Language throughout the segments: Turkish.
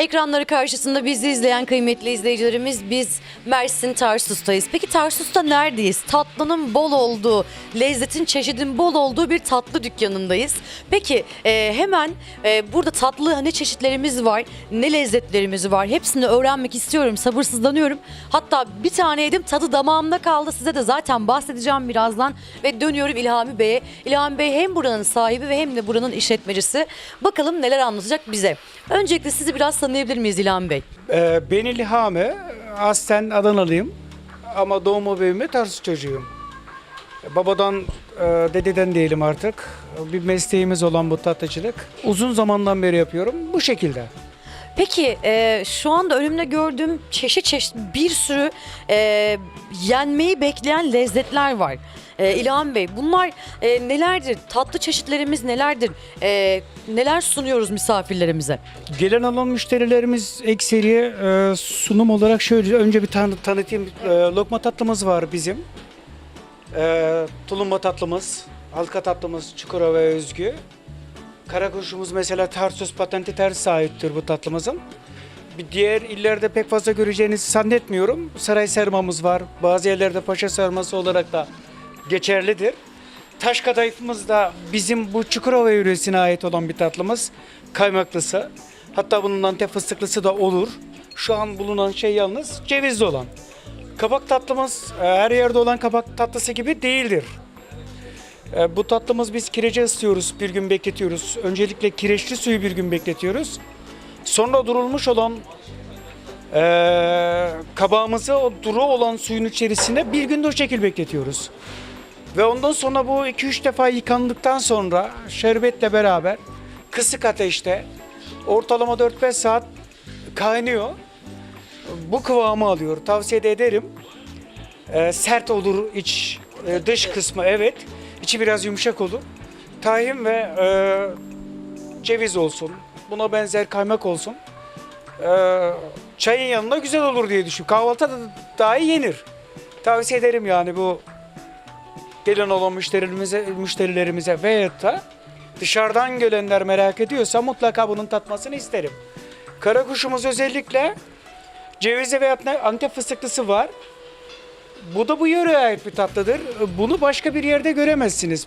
Ekranları karşısında bizi izleyen kıymetli izleyicilerimiz biz Mersin Tarsus'tayız. Peki Tarsus'ta neredeyiz? Tatlının bol olduğu, lezzetin çeşidin bol olduğu bir tatlı dükkanındayız. Peki e, hemen e, burada tatlı ne çeşitlerimiz var, ne lezzetlerimiz var hepsini öğrenmek istiyorum, sabırsızlanıyorum. Hatta bir tane yedim tadı damağımda kaldı size de zaten bahsedeceğim birazdan. Ve dönüyorum İlhami Bey'e. İlhami Bey hem buranın sahibi ve hem de buranın işletmecisi. Bakalım neler anlatacak bize. Öncelikle sizi biraz tanıyabilir miyiz İlhami Bey? Ee, ben İlhami, aslen Adanalıyım ama doğma büyüme Tarsus çocuğuyum. Babadan, e, dededen diyelim artık. Bir mesleğimiz olan bu tatlıcılık. Uzun zamandan beri yapıyorum bu şekilde. Peki e, şu anda önümde gördüğüm çeşit çeşit bir sürü e, yenmeyi bekleyen lezzetler var. E, İlham Bey bunlar e, nelerdir? Tatlı çeşitlerimiz nelerdir? E, neler sunuyoruz misafirlerimize? Gelen alan müşterilerimiz ekseriye e, sunum olarak şöyle önce bir tan- tanıtayım. E, lokma tatlımız var bizim. E, tulumba tatlımız, halka tatlımız Çukurova özgü. Karakuşumuz mesela Tarsus patenti ters sahiptir bu tatlımızın. Bir diğer illerde pek fazla göreceğinizi zannetmiyorum. Saray sarmamız var. Bazı yerlerde paşa sarması olarak da geçerlidir. Taş kadayıfımız da bizim bu Çukurova yöresine ait olan bir tatlımız. Kaymaklısı. Hatta bunun antep fıstıklısı da olur. Şu an bulunan şey yalnız cevizli olan. Kabak tatlımız e, her yerde olan kabak tatlısı gibi değildir. E, Bu tatlımız biz kirece ısıtıyoruz, bir gün bekletiyoruz. Öncelikle kireçli suyu bir gün bekletiyoruz. Sonra durulmuş olan e, kabağımızı o duru olan suyun içerisinde bir gün de o şekil bekletiyoruz. Ve ondan sonra bu 2-3 defa yıkandıktan sonra şerbetle beraber kısık ateşte ortalama 4-5 saat kaynıyor. Bu kıvamı alıyor. Tavsiye de ederim. Ee, sert olur iç e, dış kısmı evet. İçi biraz yumuşak olur. Tahin ve e, ceviz olsun. Buna benzer kaymak olsun. Ee, çayın yanında güzel olur diye düşünüyorum. Kahvaltıda da dahi yenir. Tavsiye ederim yani bu gelen olan müşterilerimize, müşterilerimize veyahut da dışarıdan gelenler merak ediyorsa mutlaka bunun tatmasını isterim. Karakuşumuz özellikle cevizli veya antep fıstıklısı var. Bu da bu yöreye ait bir tatlıdır. Bunu başka bir yerde göremezsiniz.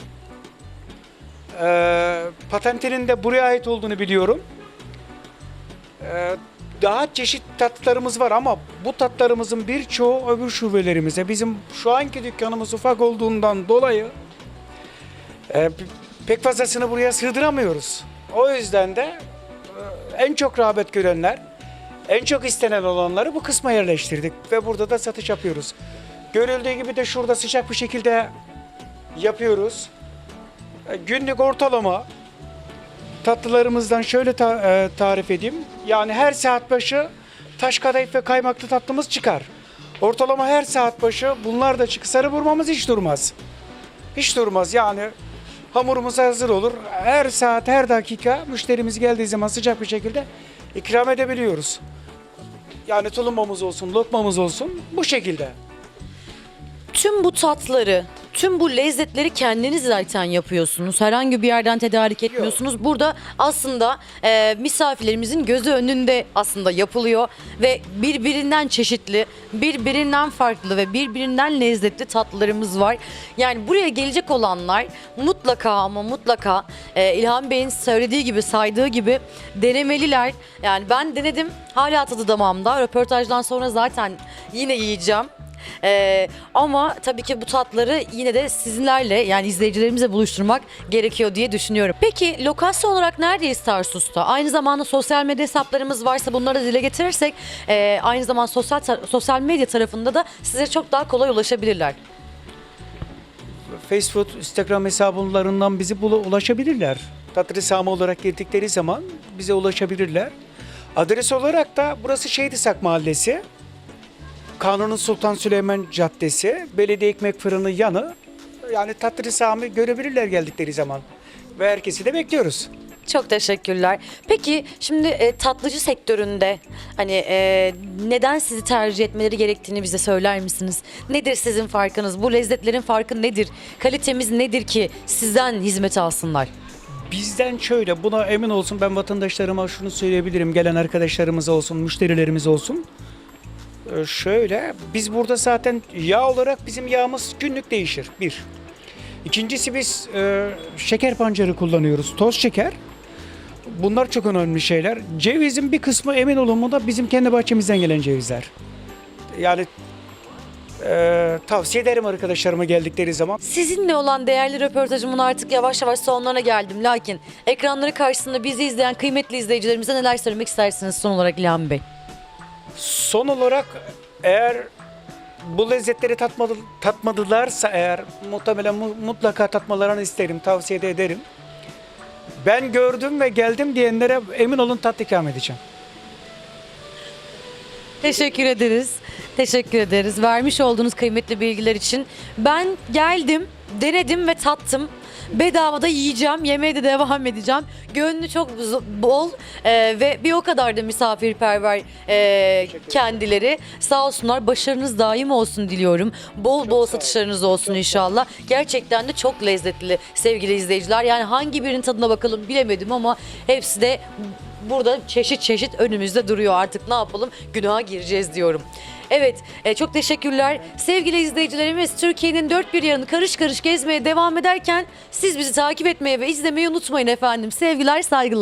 Ee, patentinin de buraya ait olduğunu biliyorum. Ee, daha çeşit tatlılarımız var ama bu tatlarımızın birçoğu öbür şubelerimize. Bizim şu anki dükkanımız ufak olduğundan dolayı e, pek fazlasını buraya sığdıramıyoruz. O yüzden de e, en çok rağbet görenler, en çok istenen olanları bu kısma yerleştirdik ve burada da satış yapıyoruz. Görüldüğü gibi de şurada sıcak bir şekilde yapıyoruz. E, Günlük ortalama tatlılarımızdan şöyle ta- e, tarif edeyim. Yani her saat başı taş kadayıf ve kaymaklı tatlımız çıkar. Ortalama her saat başı bunlar da çıkar. Sarı vurmamız hiç durmaz. Hiç durmaz yani hamurumuz hazır olur. Her saat her dakika müşterimiz geldiği zaman sıcak bir şekilde ikram edebiliyoruz. Yani tulumbamız olsun, lokmamız olsun bu şekilde. Tüm bu tatları, tüm bu lezzetleri kendiniz zaten yapıyorsunuz. Herhangi bir yerden tedarik etmiyorsunuz. Burada aslında e, misafirlerimizin gözü önünde aslında yapılıyor ve birbirinden çeşitli, birbirinden farklı ve birbirinden lezzetli tatlılarımız var. Yani buraya gelecek olanlar mutlaka ama mutlaka e, İlhan Bey'in söylediği gibi, saydığı gibi denemeliler. Yani ben denedim, hala tadı damağımda. Röportajdan sonra zaten yine yiyeceğim. Ee, ama tabii ki bu tatları yine de sizinlerle yani izleyicilerimizle buluşturmak gerekiyor diye düşünüyorum. Peki lokasyon olarak neredeyiz Tarsus'ta? Aynı zamanda sosyal medya hesaplarımız varsa bunları da dile getirirsek e, aynı zamanda sosyal sosyal medya tarafında da size çok daha kolay ulaşabilirler. Facebook, Instagram hesaplarından bizi bula- ulaşabilirler. Tatlı Sami olarak girdikleri zaman bize ulaşabilirler. Adres olarak da burası Şehdisak Mahallesi. Kanuni Sultan Süleyman Caddesi, Belediye Ekmek Fırını yanı. Yani Tatlı Sami görebilirler geldikleri zaman. Ve herkesi de bekliyoruz. Çok teşekkürler. Peki şimdi e, tatlıcı sektöründe hani e, neden sizi tercih etmeleri gerektiğini bize söyler misiniz? Nedir sizin farkınız? Bu lezzetlerin farkı nedir? Kalitemiz nedir ki sizden hizmet alsınlar? Bizden şöyle, buna emin olsun ben vatandaşlarıma şunu söyleyebilirim. Gelen arkadaşlarımız olsun, müşterilerimiz olsun. Ee, şöyle, biz burada zaten yağ olarak bizim yağımız günlük değişir. Bir. İkincisi biz e, şeker pancarı kullanıyoruz. Toz şeker. Bunlar çok önemli şeyler. Cevizin bir kısmı emin olun da bizim kendi bahçemizden gelen cevizler. Yani e, tavsiye ederim arkadaşlarıma geldikleri zaman. Sizinle olan değerli röportajımın artık yavaş yavaş sonlarına geldim. Lakin ekranları karşısında bizi izleyen kıymetli izleyicilerimize neler söylemek istersiniz son olarak İlhan Bey? Son olarak eğer bu lezzetleri tatmadı, tatmadılarsa eğer muhtemelen mu- mutlaka tatmalarını isterim, tavsiye de ederim. Ben gördüm ve geldim diyenlere emin olun tat ikram edeceğim. Teşekkür ederiz. Teşekkür ederiz. Vermiş olduğunuz kıymetli bilgiler için. Ben geldim, denedim ve tattım. Bedavada yiyeceğim, yemeye de devam edeceğim. Gönlü çok bol e, ve bir o kadar da misafirperver e, kendileri. Sağ olsunlar, başarınız daim olsun diliyorum. Bol bol satışlarınız olsun inşallah. Gerçekten de çok lezzetli sevgili izleyiciler. Yani hangi birinin tadına bakalım bilemedim ama hepsi de burada çeşit çeşit önümüzde duruyor artık ne yapalım günaha gireceğiz diyorum. Evet e, çok teşekkürler. Sevgili izleyicilerimiz Türkiye'nin dört bir yanını karış karış gezmeye devam ederken siz bizi takip etmeye ve izlemeyi unutmayın efendim. Sevgiler saygılar.